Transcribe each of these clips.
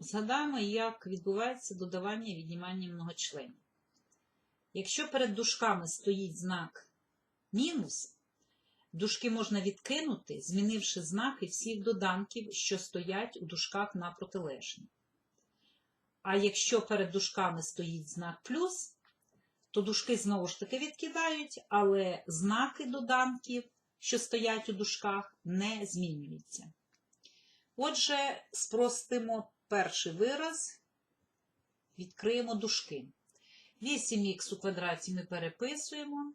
Згадаємо, як відбувається додавання і віднімання многочленів. Якщо перед дужками стоїть знак мінус, дужки можна відкинути, змінивши знаки всіх доданків, що стоять у дужках на протилежні. А якщо перед дужками стоїть знак плюс, то дужки знову ж таки відкидають, але знаки доданків, що стоять у дужках, не змінюються. Отже, спростимо перший вираз, відкриємо дужки. 8х у квадраті ми переписуємо.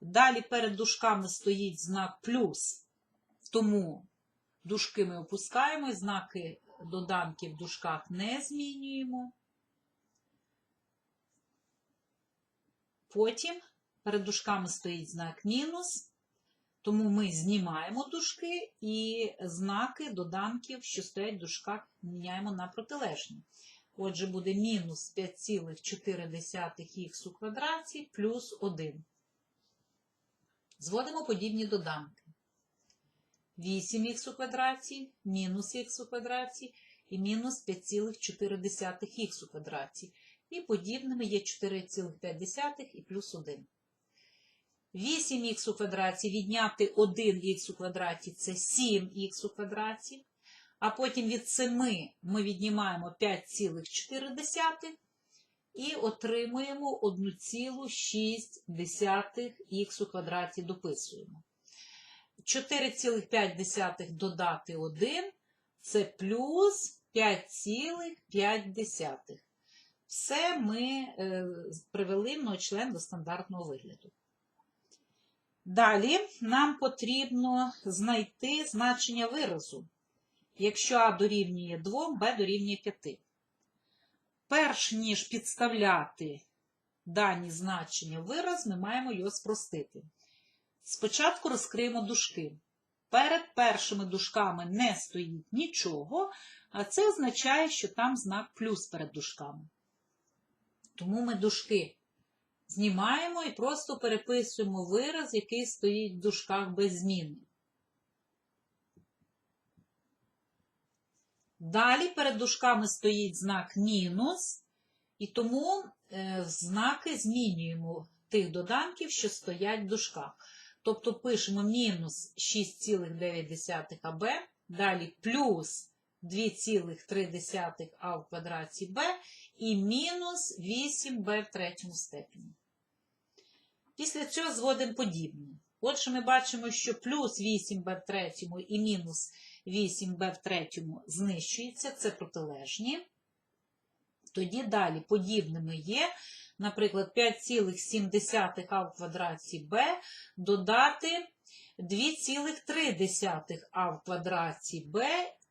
Далі перед дужками стоїть знак плюс, тому дужки ми опускаємо, і знаки доданків в дужках не змінюємо. Потім перед дужками стоїть знак мінус, тому ми знімаємо дужки і знаки доданків, що стоять в дужках, міняємо на протилежні. Отже, буде мінус 5,4х у квадраті плюс 1. Зводимо подібні доданки. 8х у квадраті, мінус х у квадраті і мінус 5,4х у квадраті. І подібними є 4,5 і плюс 1. 8х у квадраті відняти 1х у квадраті це 7х у квадраті. А потім від 7 ми віднімаємо 5,4 і отримуємо 1,6х у квадраті дописуємо. 4,5 додати 1 це плюс 5,5. Все ми е, привели многочлен до стандартного вигляду. Далі нам потрібно знайти значення виразу. Якщо А дорівнює 2, Б дорівнює 5. Перш ніж підставляти дані значення вираз, ми маємо його спростити. Спочатку розкриємо дужки. Перед першими дужками не стоїть нічого, а це означає, що там знак плюс перед дужками. Тому ми дужки знімаємо і просто переписуємо вираз, який стоїть в дужках без зміни. Далі перед дужками стоїть знак мінус, і тому е, знаки змінюємо тих доданків, що стоять в дужках. Тобто пишемо мінус 6,9 АБ, далі плюс 2,3 А в квадраті Б і мінус 8Б в третьому степені. Після цього зводимо подібне. Отже, ми бачимо, що плюс 8b в третьому і мінус 8b в третьому знищується, це протилежні. Тоді далі подібними є, наприклад, 5,7 а в квадраті b додати 2,3 а в квадраті b,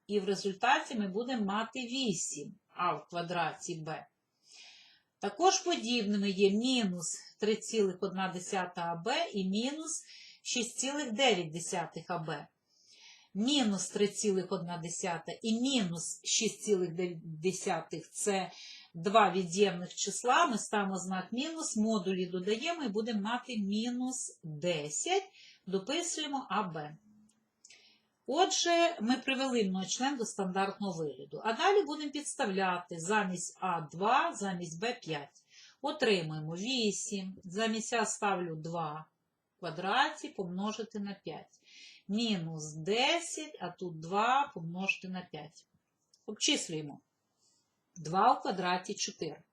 і в результаті ми будемо мати 8 а в квадраті b. Також подібними є мінус 3,1 АБ і мінус 6,9 АБ. Мінус 3,1 і мінус 6,9 це два від'ємних числа. Ми ставимо знак мінус, модулі додаємо і будемо мати мінус 10. Дописуємо АБ. Отже, ми привели многочлен до стандартного вигляду. А далі будемо підставляти замість А2, замість Б5. Отримуємо 8, замість А ставлю 2 в квадраті помножити на 5. Мінус 10, а тут 2 помножити на 5. Обчислюємо. 2 в квадраті 4.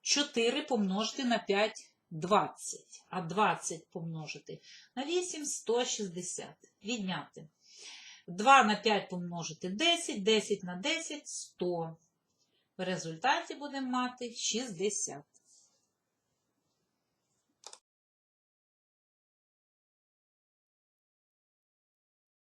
4 помножити на 5 20, а 20 помножити на 8 160. Відняти. 2 на 5 помножити 10, 10 на 10 100. В результаті будемо мати 60.